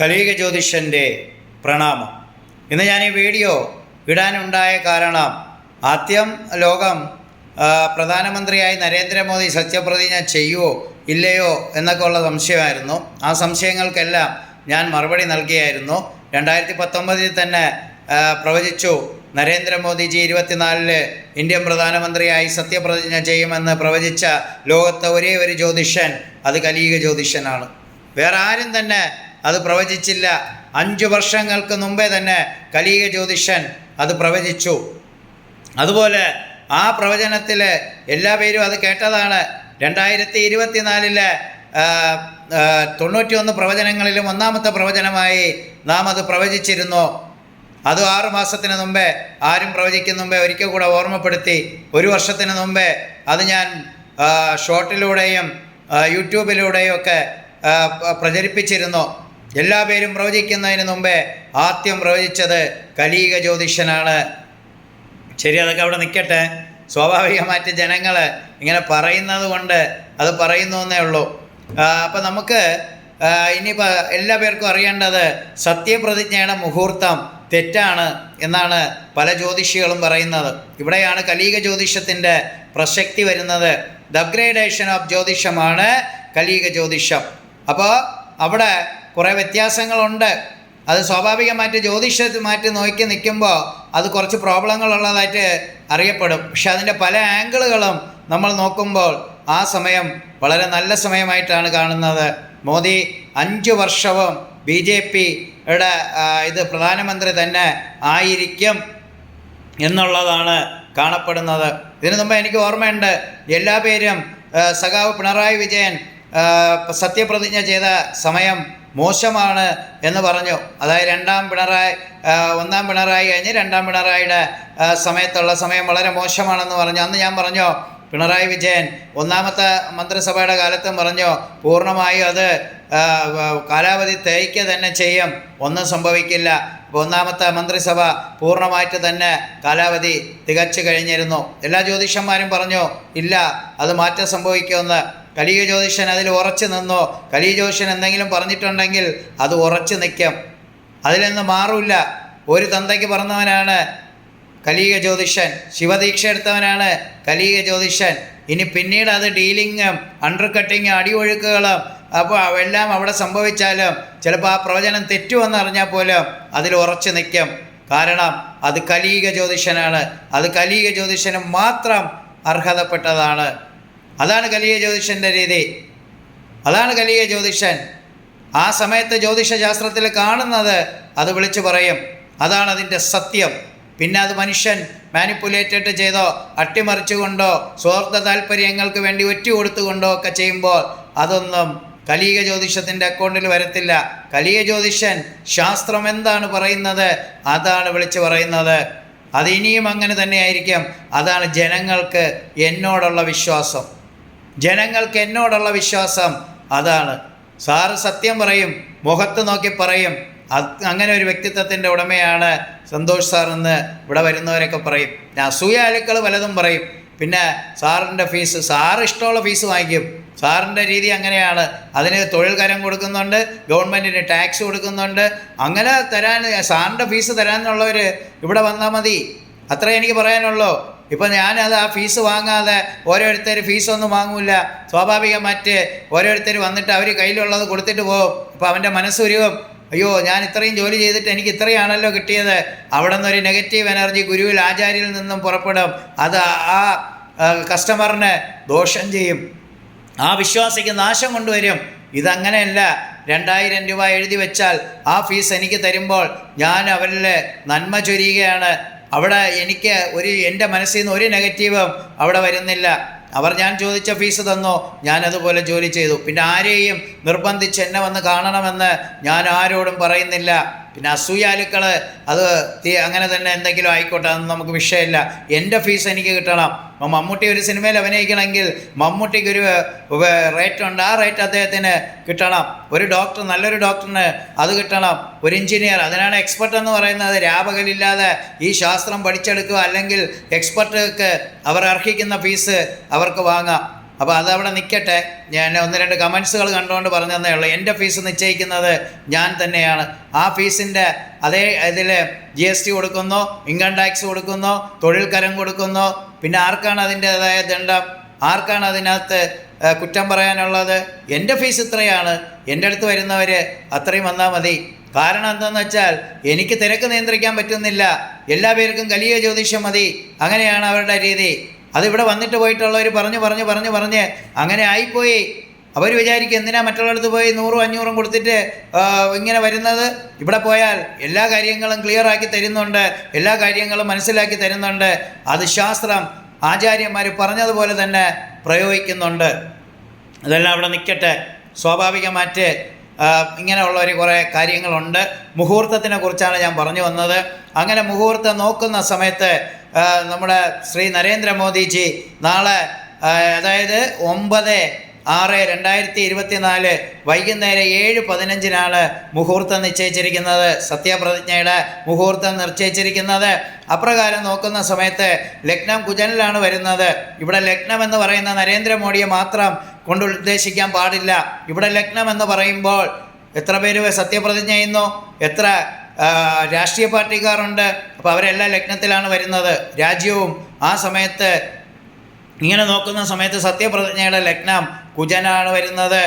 കലീക ജ്യോതിഷന്റെ പ്രണാമം. ഇന്ന് ഞാൻ ഈ വീഡിയോ ഇടാനുണ്ടായ കാരണം ആദ്യം ലോകം പ്രധാനമന്ത്രിയായി നരേന്ദ്രമോദി സത്യപ്രതിജ്ഞ ചെയ്യുമോ ഇല്ലയോ എന്നൊക്കെ ഉള്ള സംശയമായിരുന്നു. ആ സംശയങ്ങൾക്കെല്ലാം ഞാൻ മറുപടി നൽകിയായിരുന്നു. രണ്ടായിരത്തി പത്തൊമ്പതിൽ തന്നെ പ്രവചിച്ചു നരേന്ദ്രമോദിജി ഇരുപത്തിനാലിൽ ഇന്ത്യൻ പ്രധാനമന്ത്രിയായി സത്യപ്രതിജ്ഞ ചെയ്യുമെന്ന് പ്രവചിച്ച ലോകത്തെ ഒരേ ഒരു ജ്യോതിഷൻ അത് കലീക ജ്യോതിഷനാണ് വേറെ ആരും തന്നെ അത് പ്രവചിച്ചില്ല. അഞ്ചു വർഷങ്ങൾക്ക് മുമ്പേ തന്നെ കലിക ജ്യോതിഷൻ അത് പ്രവചിച്ചു. അതുപോലെ ആ പ്രവചനത്തിൽ എല്ലാ പേരും അത് കേട്ടതാണ്. രണ്ടായിരത്തി ഇരുപത്തിനാലിലെ തൊണ്ണൂറ്റിയൊന്ന് പ്രവചനങ്ങളിലും ഒന്നാമത്തെ പ്രവചനമായി നാം അത് പ്രവചിച്ചിരുന്നു. അത് ആറ് മാസത്തിന് മുമ്പേ ആരും പ്രവചിക്കുന്ന മുമ്പേ ഒരിക്കൽ കൂടെ ഓർമ്മപ്പെടുത്തി. ഒരു വർഷത്തിന് മുമ്പേ അത് ഞാൻ ഷോർട്ടിലൂടെയും യൂട്യൂബിലൂടെയും ഒക്കെ പ്രചരിപ്പിച്ചിരുന്നു. എല്ലാ പേരും പ്രവചിക്കുന്നതിന് മുമ്പേ ആദ്യം പ്രവചിച്ചത് കലീക ജ്യോതിഷനാണ്. ശരി അതൊക്കെ അവിടെ നിൽക്കട്ടെ സ്വാഭാവികമായിട്ട് ജനങ്ങൾ ഇങ്ങനെ പറയുന്നത് കൊണ്ട് അത് പറയുന്നു എന്നേ ഉള്ളൂ. അപ്പം നമുക്ക് ഇനിയിപ്പോൾ എല്ലാ പേർക്കും അറിയേണ്ടത് സത്യപ്രതിജ്ഞയുടെ മുഹൂർത്തം തെറ്റാണ് എന്നാണ് പല ജ്യോതിഷികളും പറയുന്നത്. ഇവിടെയാണ് കലീക ജ്യോതിഷത്തിന്റെ പ്രസക്തി വരുന്നത്. ദ അപ്ഗ്രേഡേഷൻ ഓഫ് ജ്യോതിഷമാണ് കലീക ജ്യോതിഷം. അപ്പോൾ അവിടെ കുറേ വ്യത്യാസങ്ങളുണ്ട്. അത് സ്വാഭാവികമായിട്ട് ജ്യോതിഷത്തിൽ മാറ്റി നോക്കി നിൽക്കുമ്പോൾ അത് കുറച്ച് പ്രോബ്ലങ്ങളുള്ളതായിട്ട് അറിയപ്പെടും. പക്ഷെ അതിന്റെ പല ആംഗിളുകളും നമ്മൾ നോക്കുമ്പോൾ ആ സമയം വളരെ നല്ല സമയമായിട്ടാണ് കാണുന്നത്. മോദി അഞ്ച് വർഷവും ബി ജെ പിയുടെ ഇത് പ്രധാനമന്ത്രി തന്നെ ആയിരിക്കും എന്നുള്ളതാണ് കാണപ്പെടുന്നത്. ഇതിനു മുമ്പ് എനിക്ക് ഓർമ്മയുണ്ട് എല്ലാ പേരും സഖാവ് പിണറായി വിജയൻ സത്യപ്രതിജ്ഞ ചെയ്ത സമയം മോശമാണ് എന്ന് പറഞ്ഞു. അതായത് രണ്ടാം പിണറായി ഒന്നാം പിണറായി കഴിഞ്ഞ് രണ്ടാം പിണറായിയുടെ സമയത്തുള്ള സമയം വളരെ മോശമാണെന്ന് പറഞ്ഞു. അന്ന് ഞാൻ പറഞ്ഞു പിണറായി വിജയൻ ഒന്നാമത്തെ മന്ത്രിസഭയുടെ കാലത്തും പറഞ്ഞു പൂർണമായും അത് കാലാവധി തേയ്ക്കുക തന്നെ ചെയ്യും. ഒന്നും സംഭവിക്കില്ല. ഒന്നാമത്തെ മന്ത്രിസഭ പൂർണമായിട്ട് തന്നെ കാലാവധി തികച്ചു കഴിഞ്ഞിരുന്നു. എല്ലാ ജ്യോതിഷന്മാരും പറഞ്ഞു ഇല്ല അത് മാറ്റം സംഭവിക്കുമെന്ന്. കലിക ജ്യോതിഷൻ അതിൽ ഉറച്ചു നിന്നോ കലിക ജ്യോതിഷൻ എന്തെങ്കിലും പറഞ്ഞിട്ടുണ്ടെങ്കിൽ അത് ഉറച്ചു നിൽക്കും. അതിൽ നിന്ന് മാറില്ല. ഒരു തന്തയ്ക്ക് പറഞ്ഞവനാണ് കലിക ജ്യോതിഷൻ ശിവദീക്ഷ എടുത്തവനാണ് കലിക ജ്യോതിഷൻ ഇനി പിന്നീട് അത് ഡീലിങ്ങും അണ്ടർ കട്ടിങ്ങും അടിയൊഴുക്കുകളും അപ്പോൾ എല്ലാം അവിടെ സംഭവിച്ചാലും ചിലപ്പോൾ ആ പ്രവചനം തെറ്റുമെന്ന് അറിഞ്ഞാൽ പോലും അതിൽ ഉറച്ചു നിൽക്കും. കാരണം അത് കലീക ജ്യോതിഷനാണ് അത് കലീക ജ്യോതിഷന് മാത്രം അർഹതപ്പെട്ടതാണ്. അതാണ് കലിയ ജ്യോതിഷന്റെ രീതി. അതാണ് കലിയ ജ്യോതിഷൻ. ആ സമയത്ത് ജ്യോതിഷശാസ്ത്രത്തിൽ കാണുന്നത് അത് വിളിച്ചു പറയും. അതാണ് അതിന്റെ സത്യം. പിന്നെ അത് മനുഷ്യൻ മാനിപ്പുലേറ്റഡ് ചെയ്തോ അട്ടിമറിച്ചുകൊണ്ടോ സ്വാർത്ഥ താല്പര്യങ്ങൾക്ക് വേണ്ടി ഒറ്റ കൊടുത്തുകൊണ്ടോ ഒക്കെ ചെയ്യുമ്പോൾ അതൊന്നും കലിക ജ്യോതിഷത്തിന്റെ അക്കൗണ്ടിൽ വരത്തില്ല. കലിക ജ്യോതിഷൻ ശാസ്ത്രം എന്താണ് പറയുന്നത്? അതാണ് വിളിച്ചു പറയുന്നത്. അത് ഇനിയും അങ്ങനെ തന്നെയായിരിക്കും അതാണ് ജനങ്ങൾക്ക് എന്നോടുള്ള വിശ്വാസം. ജനങ്ങൾക്ക് എന്നോടുള്ള വിശ്വാസം അതാണ്. സാറ് സത്യം പറയും മുഖത്ത് നോക്കി പറയും. അങ്ങനെ ഒരു വ്യക്തിത്വത്തിന്റെ ഉടമയാണ് സന്തോഷ് സാർ എന്ന് ഇവിടെ വരുന്നവരൊക്കെ പറയും. ഞാൻ അസൂയാലുക്കൾ പലതും പറയും. പിന്നെ സാറിന്റെ ഫീസ് സാറ് ഇഷ്ടമുള്ള ഫീസ് വാങ്ങിക്കും. സാറിന്റെ രീതി അങ്ങനെയാണ്. അതിന് തൊഴിൽ കരം കൊടുക്കുന്നുണ്ട് ഗവൺമെന്റിന് ടാക്സ് കൊടുക്കുന്നുണ്ട്. അങ്ങനെ തരാൻ സാറിന്റെ ഫീസ് തരാനുള്ളവർ ഇവിടെ വന്നാൽ മതി. അത്രേ എനിക്ക് പറയാനുള്ളൂ. ഇപ്പം ഞാനത് ആ ഫീസ് വാങ്ങാതെ ഓരോരുത്തർ ഫീസൊന്നും വാങ്ങൂല. സ്വാഭാവികമായിട്ട് ഓരോരുത്തർ വന്നിട്ട് അവർ കയ്യിലുള്ളത് കൊടുത്തിട്ട് പോകും അപ്പോൾ അവന്റെ മനസ്സുരുവും അയ്യോ ഞാൻ ഇത്രയും ജോലി ചെയ്തിട്ട് എനിക്ക് ഇത്രയാണല്ലോ കിട്ടിയത്. അവിടെ നിന്നൊരു നെഗറ്റീവ് എനർജി ഗുരുവിൽ ആചാര്യയിൽ നിന്നും പുറപ്പെടും. അത് ആ, കസ്റ്റമറിന് ദോഷം ചെയ്യും. ആ വിശ്വാസിക്ക് നാശം കൊണ്ടുവരും. ഇതങ്ങനെയല്ല. രണ്ടായിരം രൂപ എഴുതി വെച്ചാൽ ആ ഫീസ് എനിക്ക് തരുമ്പോൾ ഞാൻ അവരിൽ നന്മ ചൊരിയുകയാണ്. അവിടെ എനിക്ക് ഒരു എന്റെ മനസ്സിൽ നിന്ന് ഒരു നെഗറ്റീവും അവിടെ വരുന്നില്ല. അവർ ഞാൻ ചോദിച്ച ഫീസ് തന്നോ? ഞാൻ അതുപോലെ ജോലി ചെയ്തു. പിന്നെ ആരെയും നിർബന്ധിച്ച് എന്നെ വന്ന് കാണണമെന്ന് ഞാൻ ആരോടും പറയുന്നില്ല. പിന്നെ അസൂയാലുക്കൾ അത് അങ്ങനെ തന്നെ എന്തെങ്കിലും ആയിക്കോട്ടെ അതൊന്നും നമുക്ക് വിഷയമില്ല. എന്റെ ഫീസ് എനിക്ക് കിട്ടണം. മമ്മൂട്ടി ഒരു സിനിമയിൽ അഭിനയിക്കണമെങ്കിൽ മമ്മൂട്ടിക്ക് ഒരു റേറ്റ് ഉണ്ട്. ആ റേറ്റ് അദ്ദേഹത്തിന് കിട്ടണം. ഒരു ഡോക്ടർ നല്ലൊരു ഡോക്ടറിന് അത് കിട്ടണം. ഒരു എഞ്ചിനീയർ അതിനാണ് എക്സ്പെർട്ട് എന്ന് പറയുന്നത്. രാപകലില്ലാതെ ഈ ശാസ്ത്രം പഠിച്ചെടുക്കുക അല്ലെങ്കിൽ എക്സ്പെർട്ടുകൾക്ക് അവർ അർഹിക്കുന്ന ഫീസ് അവർക്ക് വാങ്ങാം. അപ്പോൾ അതവിടെ നിൽക്കട്ടെ ഞാൻ ഒന്ന് രണ്ട് കമൻസുകൾ കണ്ടുകൊണ്ട് പറഞ്ഞതന്നേ ഉള്ളൂ. എന്റെ ഫീസ് നിശ്ചയിക്കുന്നത് ഞാൻ തന്നെയാണ്. ആ ഫീസിന്റെ അതേ ഇതിൽ ജി എസ് ടി കൊടുക്കുന്നു ഇൻകം ടാക്സ് കൊടുക്കുന്നു തൊഴിൽ കരം കൊടുക്കുന്നു. പിന്നെ ആർക്കാണ് അതിന്റേതായ ദണ്ഡം? ആർക്കാണ് അതിനകത്ത് കുറ്റം പറയാനുള്ളത്? എന്റെ ഫീസ് ഇത്രയാണ്. എന്റെ അടുത്ത് വരുന്നവർ അത്രയും വന്നാൽ മതി. കാരണം എന്താണെന്ന് വെച്ചാൽ എനിക്ക് തിരക്ക് നിയന്ത്രിക്കാൻ പറ്റുന്നില്ല. എല്ലാ പേർക്കും കലിയ ജ്യോതിഷം മതി. അങ്ങനെയാണ് അവരുടെ രീതി. അതിവിടെ വന്നിട്ട് പോയിട്ടുള്ളവർ പറഞ്ഞു പറഞ്ഞു പറഞ്ഞു പറഞ്ഞ് അങ്ങനെ ആയിപ്പോയി. അവർ വിചാരിക്കും എന്തിനാ മറ്റുള്ളടത്ത് പോയി നൂറും അഞ്ഞൂറും കൊടുത്തിട്ട് ഇങ്ങനെ വരുന്നത്? ഇവിടെ പോയാൽ എല്ലാ കാര്യങ്ങളും ക്ലിയർ ആക്കി തരുന്നുണ്ട് എല്ലാ കാര്യങ്ങളും മനസ്സിലാക്കി തരുന്നുണ്ട്. അത് ശാസ്ത്രം ആചാര്യന്മാർ പറഞ്ഞതുപോലെ തന്നെ പ്രയോഗിക്കുന്നുണ്ട്. അതെല്ലാം അവിടെ നിൽക്കട്ടെ സ്വാഭാവികമായിട്ട് ഇങ്ങനെയുള്ള ഒരു കുറേ കാര്യങ്ങളുണ്ട്. മുഹൂർത്തത്തിനെ കുറിച്ചാണ് ഞാൻ പറഞ്ഞു വന്നത്. അങ്ങനെ മുഹൂർത്തം നോക്കുന്ന സമയത്ത് നമ്മുടെ ശ്രീ നരേന്ദ്രമോദിജി നാളെ അതായത് ഒമ്പത് ആറ് രണ്ടായിരത്തി ഇരുപത്തി നാല് വൈകുന്നേരം ഏഴ് പതിനഞ്ചിനാണ് മുഹൂർത്തം നിശ്ചയിച്ചിരിക്കുന്നത്. സത്യപ്രതിജ്ഞയുടെ മുഹൂർത്തം നിശ്ചയിച്ചിരിക്കുന്നത്. അപ്രകാരം നോക്കുന്ന സമയത്ത് ലഗ്നം കുജനിലാണ് വരുന്നത്. ഇവിടെ ലഗ്നം എന്ന് പറയുന്ന നരേന്ദ്രമോദിയെ മാത്രം കൊണ്ട് ഉദ്ദേശിക്കാൻ പാടില്ല. ഇവിടെ ലഗ്നം എന്ന് പറയുമ്പോൾ എത്ര പേര് സത്യപ്രതിജ്ഞ ചെയ്യുന്നു? എത്ര രാഷ്ട്രീയ പാർട്ടിക്കാരുണ്ട്? അപ്പോൾ അവരെല്ലാം ലഗ്നത്തിലാണ് വരുന്നത്. രാജ്യവും ആ സമയത്ത് ഇങ്ങനെ നോക്കുന്ന സമയത്ത് സത്യപ്രതിജ്ഞയുടെ ലഗ്നം കുജനാണ് വരുന്നത്.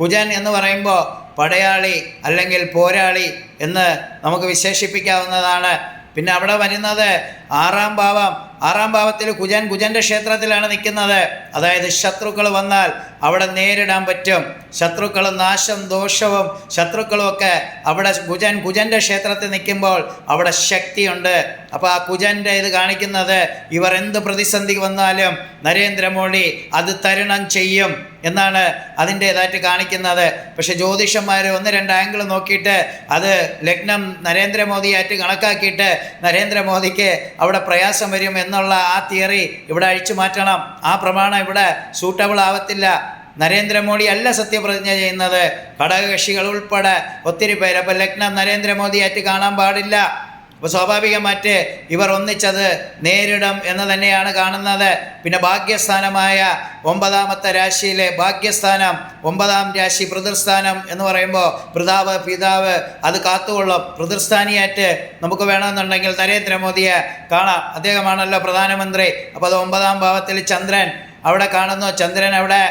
കുജൻ എന്ന് പറയുമ്പോൾ പടയാളി അല്ലെങ്കിൽ പോരാളി എന്ന് നമുക്ക് വിശേഷിപ്പിക്കാവുന്നതാണ്. പിന്നെ അവിടെ വരുന്നത് ആറാം ഭാവം ആറാം ഭാവത്തിൽ കുജൻ കുജന്റെ ക്ഷേത്രത്തിലാണ് നിൽക്കുന്നത്. അതായത് ശത്രുക്കൾ വന്നാൽ അവിടെ നേരിടാൻ പറ്റും. ശത്രുക്കൾ നാശം ദോഷവും ശത്രുക്കളും ഒക്കെ അവിടെ കുജൻ കുജന്റെ ക്ഷേത്രത്തിൽ നിൽക്കുമ്പോൾ അവിടെ ശക്തിയുണ്ട്. അപ്പോൾ ആ കുജന്റെ ഇത് കാണിക്കുന്നത് ഇവർ എന്ത് പ്രതിസന്ധി വന്നാലും നരേന്ദ്രമോദി അത് തരണം ചെയ്യും എന്നാണ് അതിന്റേതായിട്ട് കാണിക്കുന്നത്. പക്ഷെ ജ്യോതിഷന്മാർ ഒന്ന് രണ്ട് ആംഗിൾ നോക്കിയിട്ട് അത് ലഗ്നം നരേന്ദ്രമോദിയായിട്ട് കണക്കാക്കിയിട്ട് നരേന്ദ്രമോദിക്ക് അവിടെ പ്രയാസം വരും എന്നുള്ള ആ തിയറി ഇവിടെ അഴിച്ചു മാറ്റണം. ആ പ്രമാണം ഇവിടെ സൂട്ടബിൾ ആവത്തില്ല. നരേന്ദ്രമോദി അല്ല സത്യപ്രതിജ്ഞ ചെയ്യുന്നത്. ഘടകകക്ഷികൾ ഉൾപ്പെടെ ഒത്തിരി പേര്. അപ്പോൾ ലഗ്നം നരേന്ദ്രമോദിയായിട്ട് കാണാൻ പാടില്ല. അപ്പോൾ സ്വാഭാവികമായിട്ട് ഇവർ ഒന്നിച്ചത് നേരിടും എന്ന് തന്നെയാണ് കാണുന്നത്. പിന്നെ ഭാഗ്യസ്ഥാനമായ ഒമ്പതാമത്തെ രാശിയിലെ ഭാഗ്യസ്ഥാനം ഒമ്പതാം രാശി പ്രതിർസ്ഥാനം എന്ന് പറയുമ്പോൾ പിതാവ് പിതാവ് അത് കാത്തുകൊള്ളും. പ്രതിർസ്ഥാനിയായിട്ട് നമുക്ക് വേണമെന്നുണ്ടെങ്കിൽ നരേന്ദ്രമോദിയെ കാണാം. അദ്ദേഹമാണല്ലോ പ്രധാനമന്ത്രി. അപ്പോൾ അത് ഒമ്പതാം ഭാവത്തിൽ ചന്ദ്രൻ അവിടെ കാണുന്നു. ചന്ദ്രൻ അവിടെ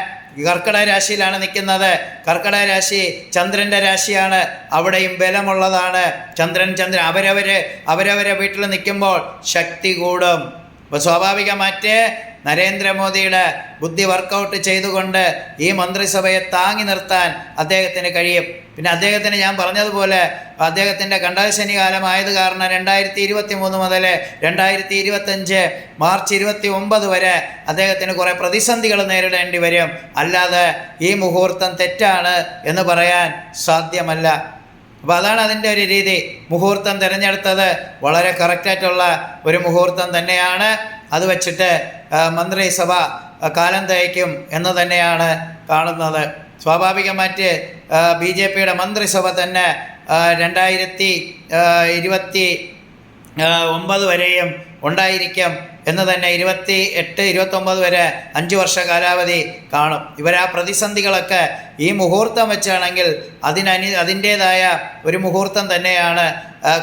കർക്കിടക രാശിയിലാണ് നിൽക്കുന്നത്. കർക്കിടക രാശി ചന്ദ്രന്റെ രാശിയാണ്. അവിടെയും ബലമുള്ളതാണ്. ചന്ദ്രൻ ചന്ദ്രൻ അവരവർ അവരവരെ വീട്ടിൽ നിൽക്കുമ്പോൾ ശക്തി കൂടും. അപ്പോൾ സ്വാഭാവികമായിട്ട് നരേന്ദ്രമോദിയുടെ ബുദ്ധി വർക്കൗട്ട് ചെയ്തുകൊണ്ട് ഈ മന്ത്രിസഭയെ താങ്ങി നിർത്താൻ അദ്ദേഹത്തിന് കഴിയും. പിന്നെ അദ്ദേഹത്തിന് ഞാൻ പറഞ്ഞതുപോലെ അദ്ദേഹത്തിന്റെ കണ്ടകശനി കാലമായത് കാരണം രണ്ടായിരത്തി ഇരുപത്തി മൂന്ന് മുതൽ രണ്ടായിരത്തി ഇരുപത്തഞ്ച് മാർച്ച് ഇരുപത്തി ഒമ്പത് വരെ അദ്ദേഹത്തിന് കുറേ പ്രതിസന്ധികൾ നേരിടേണ്ടി വരും. അല്ലാതെ ഈ മുഹൂർത്തം തെറ്റാണ് എന്ന് പറയാൻ സാധ്യമല്ല. അപ്പോൾ അതാണ് അതിന്റെ ഒരു രീതി. മുഹൂർത്തം തിരഞ്ഞെടുത്തത് വളരെ കറക്റ്റായിട്ടുള്ള ഒരു മുഹൂർത്തം തന്നെയാണ്. അത് വെച്ചിട്ട് മന്ത്രിസഭ കാലം തയ്ക്കും എന്ന് തന്നെയാണ് കാണുന്നത്. സ്വാഭാവികമായിട്ട് ബി ജെ പിയുടെ മന്ത്രിസഭ തന്നെ രണ്ടായിരത്തി ഇരുപത്തി ഒമ്പത് വരെയും ഉണ്ടായിരിക്കും. എന്ന് തന്നെ ഇരുപത്തി എട്ട് ഇരുപത്തൊമ്പത് വരെ അഞ്ച് വർഷ കാലാവധി കാണും. ഇവരാ പ്രതിസന്ധികളൊക്കെ ഈ മുഹൂർത്തം വെച്ചാണെങ്കിൽ അതിനനി അതിന്റേതായ ഒരു മുഹൂർത്തം തന്നെയാണ്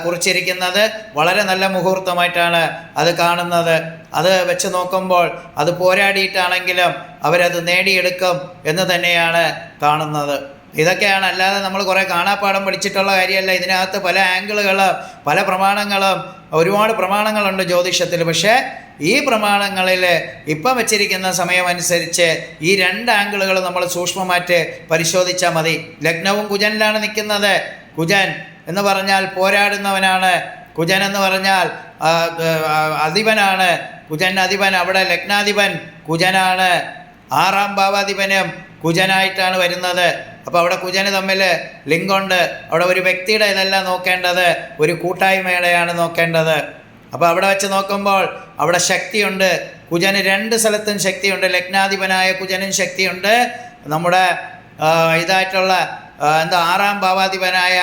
കുറിച്ചിരിക്കുന്നത്. വളരെ നല്ല മുഹൂർത്തമായിട്ടാണ് അത് കാണുന്നത്. അത് വെച്ച് നോക്കുമ്പോൾ അത് പോരാടിയിട്ടാണെങ്കിലും അവരത് നേടിയെടുക്കും എന്ന് തന്നെയാണ് കാണുന്നത്. ഇതൊക്കെയാണ് അല്ലാതെ നമ്മൾ കുറേ കാണാപ്പാടം പഠിച്ചിട്ടുള്ള കാര്യമല്ല. ഇതിനകത്ത് പല ആംഗിളുകൾ പല പ്രമാണങ്ങളും ഒരുപാട് പ്രമാണങ്ങളുണ്ട് ജ്യോതിഷത്തിൽ. പക്ഷേ ഈ പ്രമാണങ്ങളിൽ ഇപ്പം വെച്ചിരിക്കുന്ന സമയമനുസരിച്ച് ഈ രണ്ട് ആംഗിളുകൾ നമ്മൾ സൂക്ഷ്മമായിട്ട് പരിശോധിച്ചാൽ മതി. ലഗ്നവും കുജനിലാണ് നിൽക്കുന്നത്. കുജൻ എന്ന് പറഞ്ഞാൽ പോരാടുന്നവനാണ്. കുജൻ എന്ന് പറഞ്ഞാൽ അധിപനാണ്. കുജൻ അധിപൻ അവിടെ ലഗ്നാധിപൻ. കുജനാണ് ആറാം ഭാവാധിപനും കുജനായിട്ടാണ് വരുന്നത്. അപ്പോൾ അവിടെ കുജന് തമ്മിൽ ലിങ്കുണ്ട്. അവിടെ ഒരു വ്യക്തിയുടെ ഇതല്ല നോക്കേണ്ടത് ഒരു കൂട്ടായ്മയുടെയാണ് നോക്കേണ്ടത്. അപ്പോൾ അവിടെ വെച്ച് നോക്കുമ്പോൾ അവിടെ ശക്തിയുണ്ട്. കുജന് രണ്ട് സ്ഥലത്തും ശക്തിയുണ്ട്. ലഗ്നാധിപനായ കുജനും ശക്തിയുണ്ട്. നമ്മുടെ ഇതായിട്ടുള്ള എന്താ ആറാം ഭാവാധിപനായ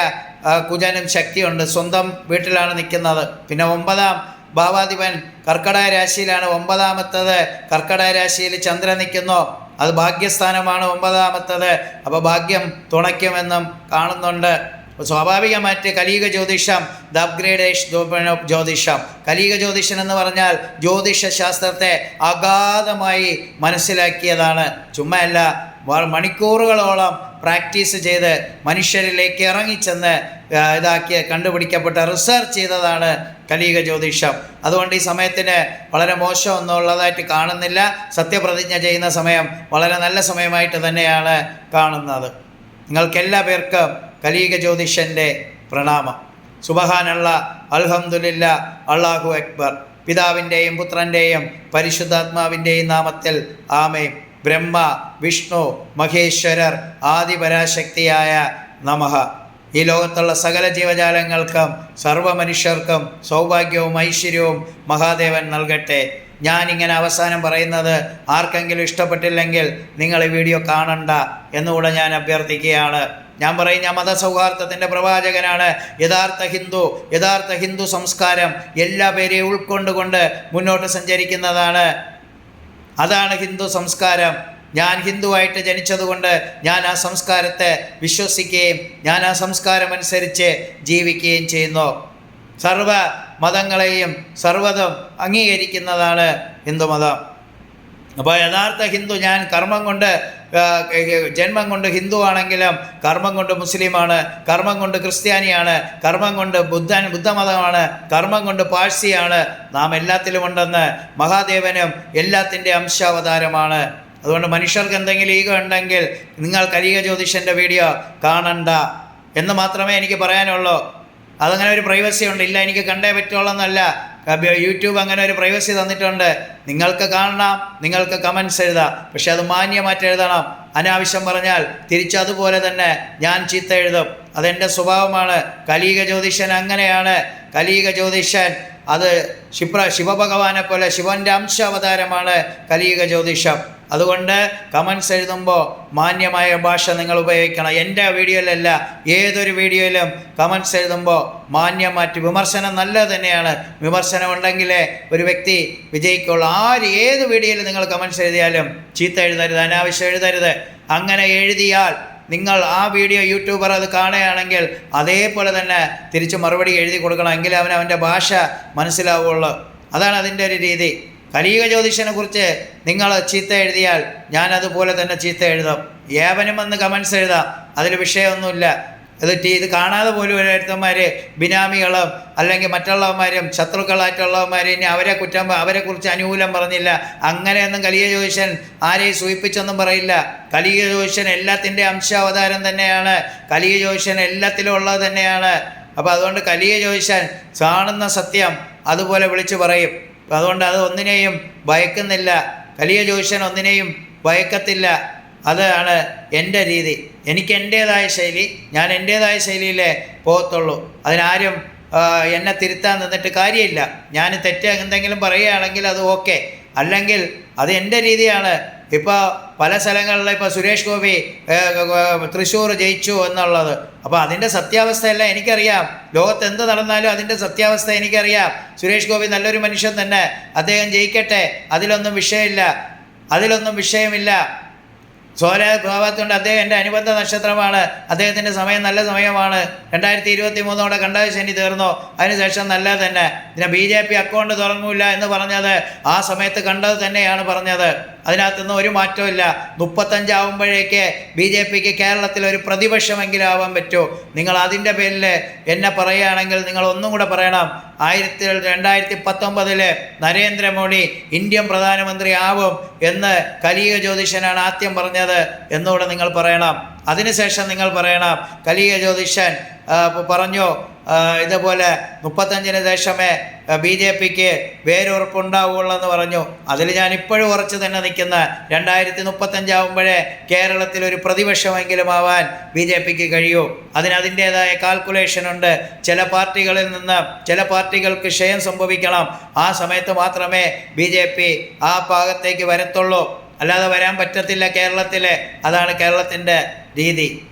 കുജനും ശക്തിയുണ്ട്. സ്വന്തം വീട്ടിലാണ് നിൽക്കുന്നത്. പിന്നെ ഒമ്പതാം ഭാവാധിപൻ കർക്കടക രാശിയിലാണ്. ഒമ്പതാമത്തത് കർക്കടക രാശിയിൽ ചന്ദ്രൻ നിൽക്കുന്നു. അത് ഭാഗ്യസ്ഥാനമാണ് ഒമ്പതാമത്തത്. അപ്പോൾ ഭാഗ്യം തുണയ്ക്കുമെന്നും കാണുന്നുണ്ട്. സ്വാഭാവികമായിട്ട് കലീക ജ്യോതിഷം ദ അപ്ഗ്രേഡേഷ് ജ്യോതിഷം. കലീക ജ്യോതിഷൻ എന്ന് പറഞ്ഞാൽ ജ്യോതിഷ ശാസ്ത്രത്തെ അഗാധമായി മനസ്സിലാക്കിയതാണ്. ചുമ്മയല്ല മണിക്കൂറുകളോളം പ്രാക്ടീസ് ചെയ്ത് മനുഷ്യരിലേക്ക് ഇറങ്ങിച്ചെന്ന് ഇതാക്കിയ കണ്ടുപിടിക്കപ്പെട്ട റിസർച്ച് ചെയ്തതാണ് കലീക ജ്യോതിഷം അതുകൊണ്ട് ഈ സമയത്തിന് വളരെ മോശം എന്നുള്ളതായിട്ട് കാണുന്നില്ല. സത്യപ്രതിജ്ഞ ചെയ്യുന്ന സമയം വളരെ നല്ല സമയമായിട്ട് തന്നെയാണ് കാണുന്നത്. നിങ്ങൾക്കെല്ലാ പേർക്കും കലിയുക ജ്യോതിഷന്റെ പ്രണാമം. സുബഹാനുള്ള അൽഹംദുലില്ല അള്ളാഹു അക്ബർ. പിതാവിന്റെയും പുത്രന്റെയും പരിശുദ്ധാത്മാവിന്റെയും നാമത്തിൽ ആമേ ബ്രഹ്മ വിഷ്ണു മഹേശ്വരർ ആദിപരാശക്തിയായ നമഃ ഈ ലോകത്തുള്ള സകല ജീവജാലങ്ങൾക്കും സർവ മനുഷ്യർക്കും സൗഭാഗ്യവും ഐശ്വര്യവും മഹാദേവൻ നൽകട്ടെ. ഞാനിങ്ങനെ അവസാനം പറയുന്നത് ആർക്കെങ്കിലും ഇഷ്ടപ്പെട്ടില്ലെങ്കിൽ നിങ്ങൾ ഈ വീഡിയോ കാണണ്ട എന്നുകൂടെ ഞാൻ അഭ്യർത്ഥിക്കുകയാണ്. ഞാൻ പറയും ഞാൻ മതസൗഹാർദ്ദത്തിന്റെ പ്രവാചകനാണ് യഥാർത്ഥ ഹിന്ദു. യഥാർത്ഥ ഹിന്ദു സംസ്കാരം എല്ലാ പേരെയും ഉൾക്കൊണ്ടുകൊണ്ട് മുന്നോട്ട് സഞ്ചരിക്കുന്നതാണ്. അതാണ് ഹിന്ദു സംസ്കാരം. ഞാൻ ഹിന്ദുവായിട്ട് ജനിച്ചതുകൊണ്ട് ഞാൻ ആ സംസ്കാരത്തെ വിശ്വസിക്കുകയും ഞാൻ ആ സംസ്കാരം അനുസരിച്ച് ജീവിക്കുകയും ചെയ്യുന്നു. സർവ മതങ്ങളെയും സർവതും അംഗീകരിക്കുന്നതാണ് ഹിന്ദുമതം അപ്പോൾ യഥാർത്ഥ ഹിന്ദു ഞാൻ കർമ്മം കൊണ്ട് ജന്മം കൊണ്ട് ഹിന്ദു ആണെങ്കിലും കർമ്മം കൊണ്ട് മുസ്ലിമാണ് കർമ്മം കൊണ്ട് ക്രിസ്ത്യാനിയാണ് കർമ്മം കൊണ്ട് ബുദ്ധൻ ബുദ്ധമതമാണ് കർമ്മം കൊണ്ട് പാഴ്സിയാണ്. നാം എല്ലാത്തിലുമുണ്ടെന്ന് മഹാദേവനും എല്ലാത്തിന്റെ അംശാവതാരമാണ്. അതുകൊണ്ട് മനുഷ്യർക്ക് എന്തെങ്കിലും ഈഗോ ഉണ്ടെങ്കിൽ നിങ്ങൾ കലിക ജ്യോതിഷന്റെ വീഡിയോ കാണണ്ട എന്ന് മാത്രമേ എനിക്ക് പറയാനുള്ളൂ. അതങ്ങനെ ഒരു പ്രൈവസി ഉണ്ട്. ഇല്ല എനിക്ക് കണ്ടേ പറ്റുള്ളൂന്നല്ല. യൂട്യൂബ് അങ്ങനെ ഒരു പ്രൈവസി തന്നിട്ടുണ്ട്. നിങ്ങൾക്ക് കാണണം നിങ്ങൾക്ക് കമൻസ് എഴുതാം. പക്ഷെ അത് മാന്യമായിട്ട് എഴുതണം. അനാവശ്യം പറഞ്ഞാൽ തിരിച്ചതുപോലെ തന്നെ ഞാൻ ചീത്ത എഴുതും. അതെന്റെ സ്വഭാവമാണ്. കലീക ജ്യോതിഷൻ അങ്ങനെയാണ്. കലീക ജ്യോതിഷൻ അത് ശിപ്ര ശിവഭഗവാനെ പോലെ ശിവന്റെ അംശാവതാരമാണ് കലീക ജ്യോതിഷം. അതുകൊണ്ട് കമൻസ് എഴുതുമ്പോൾ മാന്യമായ ഭാഷ നിങ്ങൾ ഉപയോഗിക്കണം. എന്റെ വീഡിയോയിലല്ല ഏതൊരു വീഡിയോയിലും കമൻസ് എഴുതുമ്പോൾ മാന്യമാറ്റ് വിമർശനം നല്ലത് തന്നെയാണ്. വിമർശനം ഉണ്ടെങ്കിലേ ഒരു വ്യക്തി വിജയിക്കുള്ളൂ. ആര് ഏത് വീഡിയോയിൽ നിങ്ങൾ കമൻസ് എഴുതിയാലും ചീത്ത എഴുതരുത് അനാവശ്യം എഴുതരുത്. അങ്ങനെ എഴുതിയാൽ നിങ്ങൾ ആ വീഡിയോ യൂട്യൂബർ അത് കാണുകയാണെങ്കിൽ അതേപോലെ തന്നെ തിരിച്ച് മറുപടി എഴുതി കൊടുക്കണം. എങ്കിലേ അവൻ അവന്റെ ഭാഷ മനസ്സിലാവുള്ളൂ. അതാണ് അതിന്റെ ഒരു രീതി. കലീക ജ്യോതിഷനെ കുറിച്ച് നിങ്ങൾ ചീത്ത എഴുതിയാൽ ഞാൻ അതുപോലെ തന്നെ ചീത്ത എഴുതാം. ഏവനും വന്ന് കമൻസ് എഴുതാം. അതിൽ വിഷയമൊന്നുമില്ല. ഇത് ഇത് കാണാതെ പോലും ഓരോരുത്തന്മാർ ബിനാമികളും അല്ലെങ്കിൽ മറ്റുള്ളവന്മാരും ശത്രുക്കളായിട്ടുള്ളവന്മാർ ഇനി അവരെ കുറ്റം അവരെ കുറിച്ച് അനുകൂലം പറഞ്ഞില്ല. അങ്ങനെയൊന്നും കലിയ ജ്യോതിഷൻ ആരെയും സൂചിപ്പിച്ചൊന്നും പറയില്ല. കലിയ ജ്യോതിഷൻ എല്ലാത്തിന്റെ അംശാവതാരം തന്നെയാണ്. കലിയ ജ്യോതിഷൻ എല്ലാത്തിലും ഉള്ളത് തന്നെയാണ്. അപ്പോൾ അതുകൊണ്ട് കലിയ ജ്യോതിഷൻ കാണുന്ന സത്യം അതുപോലെ വിളിച്ചു പറയും. അതുകൊണ്ട് അത് ഒന്നിനെയും ഭയക്കുന്നില്ല. കലിയ ജ്യോതിഷൻ ഒന്നിനെയും ഭയക്കത്തില്ല. അതാണ് എന്റെ രീതി. എനിക്ക് എന്റേതായ ശൈലി ഞാൻ എന്റേതായ ശൈലിയിലേ പോകത്തുള്ളൂ. അതിനാരും എന്നെ തിരുത്താൻ നിന്നിട്ട് കാര്യമില്ല. ഞാൻ തെറ്റ് എന്തെങ്കിലും പറയുകയാണെങ്കിൽ അത് ഓക്കെ. അല്ലെങ്കിൽ അത് എന്റെ രീതിയാണ്. ഇപ്പോൾ പല സ്ഥലങ്ങളിലും ഇപ്പോൾ സുരേഷ് ഗോപി തൃശ്ശൂർ ജയിച്ചു എന്നുള്ളത്. അപ്പോൾ അതിന്റെ സത്യാവസ്ഥയല്ല എനിക്കറിയാം. ലോകത്ത് എന്ത് നടന്നാലും അതിന്റെ സത്യാവസ്ഥ എനിക്കറിയാം. സുരേഷ് ഗോപി നല്ലൊരു മനുഷ്യൻ തന്നെ. അദ്ദേഹം ജയിക്കട്ടെ. അതിലൊന്നും വിഷയമില്ല. അതിലൊന്നും വിഷയമില്ല. സോല ഭാഗത്തുണ്ട് അദ്ദേഹം എന്റെ അനുബന്ധ നക്ഷത്രമാണ്. അദ്ദേഹത്തിന്റെ സമയം നല്ല സമയമാണ്. രണ്ടായിരത്തി ഇരുപത്തി മൂന്നോടെ കണ്ടക ശനി തീർന്നു? അതിനുശേഷം നല്ല തന്നെ. പിന്നെ ബി ജെ പി അക്കൗണ്ട് തുറങ്ങൂല എന്ന് പറഞ്ഞത് ആ സമയത്ത് കണ്ടത് തന്നെയാണ് പറഞ്ഞത്. അതിനകത്തൊന്നും ഒരു മാറ്റമില്ല മുപ്പത്തഞ്ചാവുമ്പോഴേക്ക് ബി ജെ പിക്ക് കേരളത്തിൽ ഒരു പ്രതിപക്ഷമെങ്കിലും ആവാൻ പറ്റൂ. നിങ്ങൾ അതിന്റെ പേരിൽ എന്നെ പറയുകയാണെങ്കിൽ നിങ്ങൾ ഒന്നും കൂടെ പറയണം. ആയിരത്തി രണ്ടായിരത്തി പത്തൊമ്പതിൽ നരേന്ദ്രമോദി ഇന്ത്യൻ പ്രധാനമന്ത്രി ആവും എന്ന് കലിയ ജ്യോതിഷനാണ് ആദ്യം പറഞ്ഞത് എന്നുകൂടെ നിങ്ങൾ പറയണം. അതിനുശേഷം നിങ്ങൾ പറയണം കലിക ജ്യോതിഷൻ പറഞ്ഞു ഇതുപോലെ മുപ്പത്തഞ്ചിന് ശേഷമേ ബി ജെ പിക്ക് വേരുറപ്പുണ്ടാവുകയുള്ളൂ എന്ന് പറഞ്ഞു. അതിൽ ഞാൻ ഇപ്പോഴും ഉറച്ചു തന്നെ നിൽക്കുന്ന രണ്ടായിരത്തി മുപ്പത്തഞ്ചാവുമ്പോഴേ കേരളത്തിൽ ഒരു പ്രതിപക്ഷമെങ്കിലും ആവാൻ ബി ജെ പിക്ക് കഴിയൂ. അതിന് അതിന്റേതായ കാൽക്കുലേഷൻ ഉണ്ട്. ചില പാർട്ടികളിൽ നിന്ന് ചില പാർട്ടികൾക്ക് ക്ഷയം സംഭവിക്കണം. ആ സമയത്ത് മാത്രമേ ബി ജെ പി ആ ഭാഗത്തേക്ക് വരത്തുള്ളൂ. അല്ലാതെ വരാൻ പറ്റത്തില്ല കേരളത്തിലെ. അതാണ് കേരളത്തിന്റെ രീതി.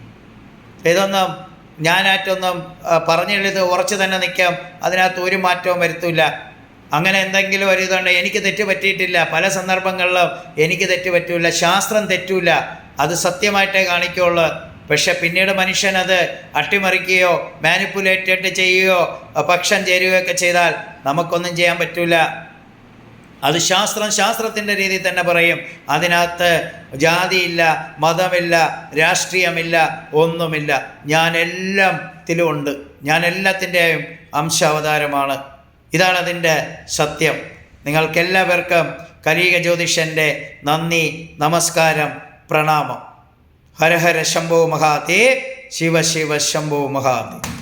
ഇതൊന്നും ഞാനായിട്ടൊന്നും പറഞ്ഞെഴുത് ഉറച്ചു തന്നെ നിൽക്കാം. അതിനകത്ത് ഒരു മാറ്റവും വരുത്തില്ല. അങ്ങനെ എന്തെങ്കിലും ഒരു ഇതുണ്ട്. എനിക്ക് തെറ്റ് പറ്റിയിട്ടില്ല. പല സന്ദർഭങ്ങളിലും എനിക്ക് തെറ്റ് പറ്റൂല. ശാസ്ത്രം തെറ്റൂല. അത് സത്യമായിട്ടേ കാണിക്കുള്ളൂ. പക്ഷെ പിന്നീട് മനുഷ്യൻ അത് അട്ടിമറിക്കുകയോ മാനിപ്പുലേറ്റ് ചെയ്യുകയോ പക്ഷം ചേരുകയോ ഒക്കെ ചെയ്താൽ നമുക്കൊന്നും ചെയ്യാൻ പറ്റൂല. അത് ശാസ്ത്രം ശാസ്ത്രത്തിന്റെ രീതി തന്നെ പറയും. അതിനകത്ത് ജാതിയില്ല മതമില്ല രാഷ്ട്രീയമില്ല ഒന്നുമില്ല. ഞാൻ എല്ലാത്തിലും ഉണ്ട്. ഞാൻ എല്ലാത്തിന്റെയും അംശാവതാരമാണ്. ഇതാണ് അതിന്റെ സത്യം. നിങ്ങൾക്കെല്ലാവർക്കും കലീക ജ്യോതിഷന്റെ നന്ദി നമസ്കാരം പ്രണാമം. ഹരഹര ഹര ശംഭോ മഹാദേവ് ശിവ ശിവ ശംഭോ മഹാദേവ്.